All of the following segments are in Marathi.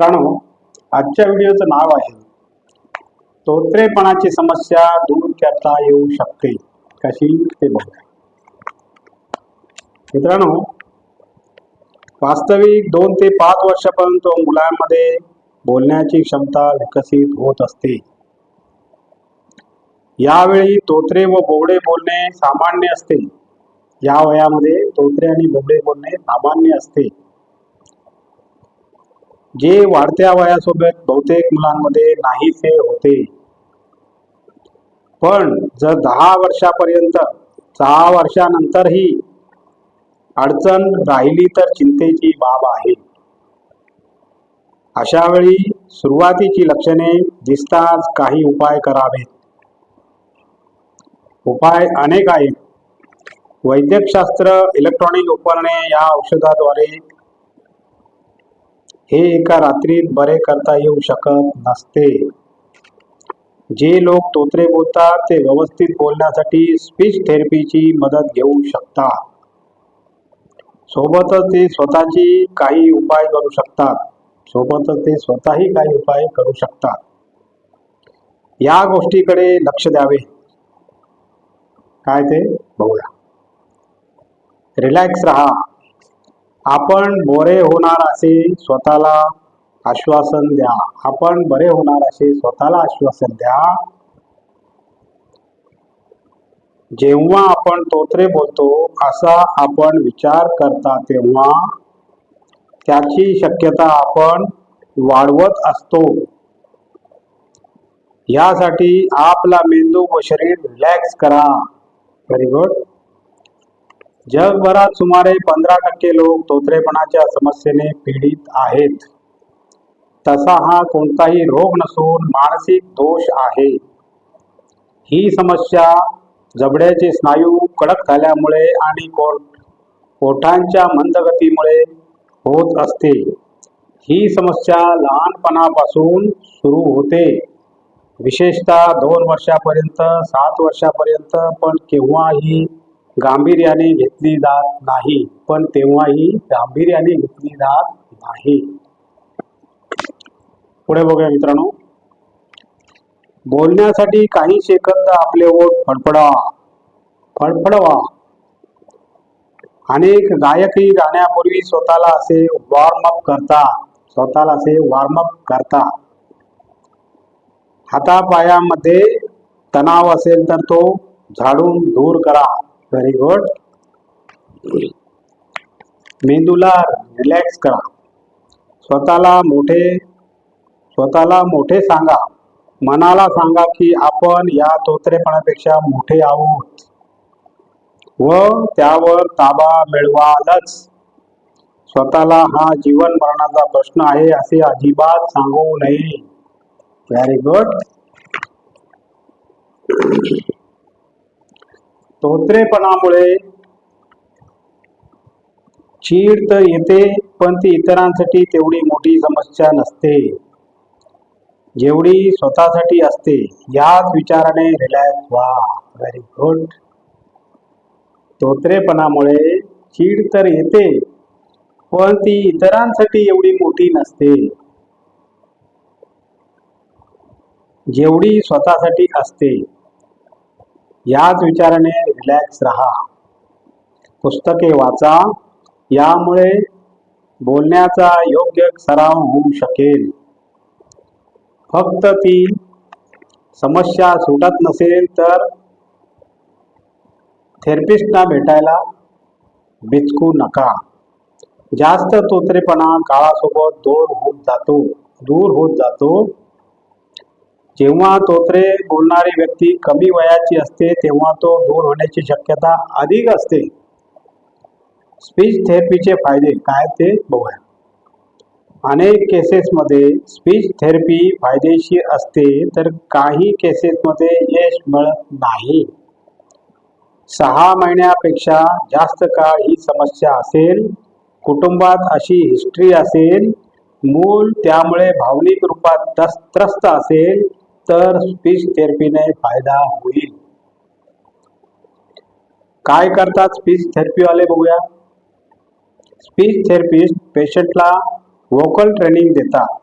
मित्रांनो आजच्या व्हिडिओचं नाव आहे तोत्रेपणाची समस्या दूर करता येऊ शकते. कशी? ते बघूया मित्रांनो वास्तविक दोन ते पाच वर्षापर्यंत मुलांमध्ये बोलण्याची क्षमता विकसित होत असते. यावेळी तोत्रे व बोबडे बोलणे सामान्य असते. या वयामध्ये तोत्रे आणि बोबडे बोलणे सामान्य असते. जे वाढत्या वयासोबत बहुतेक मुलांमध्ये नाहीसे होते. पण जर दहा वर्षापर्यंत सहा वर्षानंतरही अडचण राहिली तर चिंतेची बाब आहे. अशा वेळी सुरुवातीची लक्षणे दिसताच काही उपाय करावेत. उपाय अनेक आहेत. वैद्यकशास्त्र इलेक्ट्रॉनिक उपकरणे या औषधाद्वारे हे एका रात्रीत बरे करता येऊ शकत नसते. जे लोक तोत्रे बोलतात ते व्यवस्थित बोलण्यासाठी स्पीच थेरपीची मदत घेऊ शकतात. सोबतच ते स्वतःची काही उपाय करू शकतात. सोबतच ते स्वतःही काही उपाय करू शकतात. या गोष्टीकडे लक्ष द्यावे. काय ते? बघूया. रिलॅक्स राहा. आपण बरे होणार असे स्वतःला आश्वासन द्या. आपण बरे होणार असे स्वतःला आश्वासन द्या. जेव्हा आपण तोत्रे बोलतो असा आपण विचार करता तेव्हा त्याची शक्यता आपण वाढवत असतो. यासाठी आपला मेंदू व शरीर रिलॅक्स करा. व्हेरी गुड जगभरात सुमारे पंधरा टक्के लोक तोत्रेपणाच्या समस्येने पीडित आहेत. तसा हा कोणताही रोग नसून मानसिक दोष आहे. ही समस्या जबड्याचे स्नायू कडक झाल्यामुळे आणि कोट ओठांच्या मंदगतीमुळे होत असते. ही समस्या लहानपणापासून सुरू होते. विशेषतः दोन वर्षापर्यंत सात वर्षापर्यंत पण केव्हाही गांभीर्याने घेतली जात नाही पण तेव्हाही गांभीर्याने घेतली जात नाही. पुढे बघूया मित्रांनो. बोलण्यासाठी काही सेकंद आपले ओठ फडफडा फडफडवा. अनेक गायकही गाण्यापूर्वी स्वतःला असे वॉर्मअप करतात स्वतःला असे वॉर्मअप करतात. हातापायामध्ये तणाव असेल तर तो झाडून दूर करा. व्हेरी गुड मेंदूला रिलॅक्स करा. स्वतःला मोठे स्वतःला मोठे सांगा. मनाला सांगा की आपण या तोत्रेपणापेक्षा मोठे आहोत. व त्यावर ताबा मिळवालच. स्वतःला हा जीवन मरणाचा प्रश्न आहे असे अजिबात सांगू नये. व्हेरी गुड तोत्रेपणामुळे चीड तर येते पण ती इतरांसाठी तेवढी मोठी समस्या नसते. जेवढी स्वतःसाठी असते याच विचाराने रिलॅक्स व्हा. व्हेरी गुड तोत्रेपणामुळे चीड तर येते पण ती इतरांसाठी एवढी मोठी नसते. जेवढी स्वतःसाठी असते याच विचाराने रिलॅक्स राहा. पुस्तके वाचा. यामुळे बोलण्याचा योग्य सराव होऊ शकेल. फक्त ती समस्या सुटत नसेल तर थेरपिस्टना भेटायला बिचकू नका. जास्त तोत्रेपणा काळासोबत दूर होत जातो. दूर होत जातो. जेव्हा तोत्रे बोलणारी व्यक्ती कमी वयाची असते तेव्हा तो दूर होण्याची शक्यता अधिक असते. स्पीच थेरपीचे फायदे काय ते बघूया. अनेक केसेसमध्ये स्पीच थेरपी फायदेशीर असते तर काही केसेसमध्ये यश मिळत नाही. सहा महिन्यापेक्षा जास्त काळ ही समस्या असेल कुटुंबात अशी हिस्ट्री असेल मूल त्यामुळे भावनिक रूपात त्रस्त असेल तर स्पीच थेरपीने फायदा होईल. काय करतात स्पीच थेरपीवाले बघूया. स्पीच थेरपिस्ट पेशंटला व्होकल ट्रेनिंग देतात.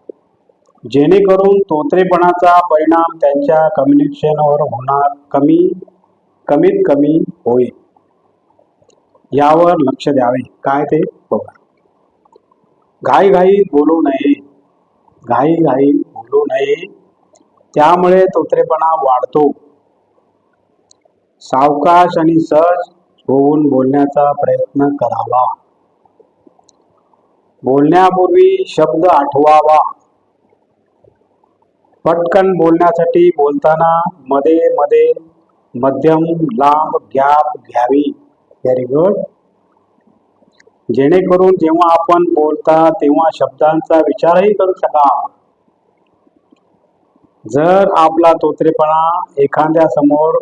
जेणेकरून तोत्रेपणाचा परिणाम त्यांच्या कम्युनिकेशनवर होणार कमी कमीत कमी होईल. यावर लक्ष द्यावे. काय ते बघा. घाईघाईत बोलू नये. घाईघाईत बोलू नये. त्यामुळे तोत्रेपणा वाढतो. सावकाश आणि सहज होऊन बोलण्याचा प्रयत्न करावा. बोलण्यापूर्वी शब्द आठवावा. पटकन बोलण्यासाठी बोलताना मध्ये मध्ये मध्यम लांब गॅप घ्यावी. व्हेरी गुड जेणेकरून जेव्हा आपण बोलता तेव्हा शब्दांचा विचारही करू शकाल. जर आपला तोत्रेपणा एखाद्या समोर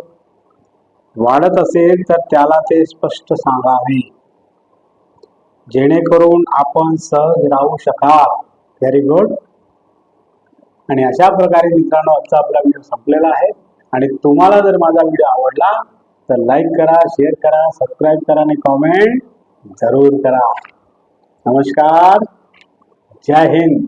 वाढत असेल तर त्याला ते स्पष्ट सांगावे जेणेकरून आपण सहज राहू शकाल. व्हेरी गुड आणि अशा प्रकारे मित्रांनो आजचा आपला व्हिडिओ संपलेला आहे. आणि तुम्हाला जर माझा व्हिडिओ आवडला तर लाईक करा शेअर करा सबस्क्राईब करा आणि कॉमेंट जरूर करा. नमस्कार. जय हिंद.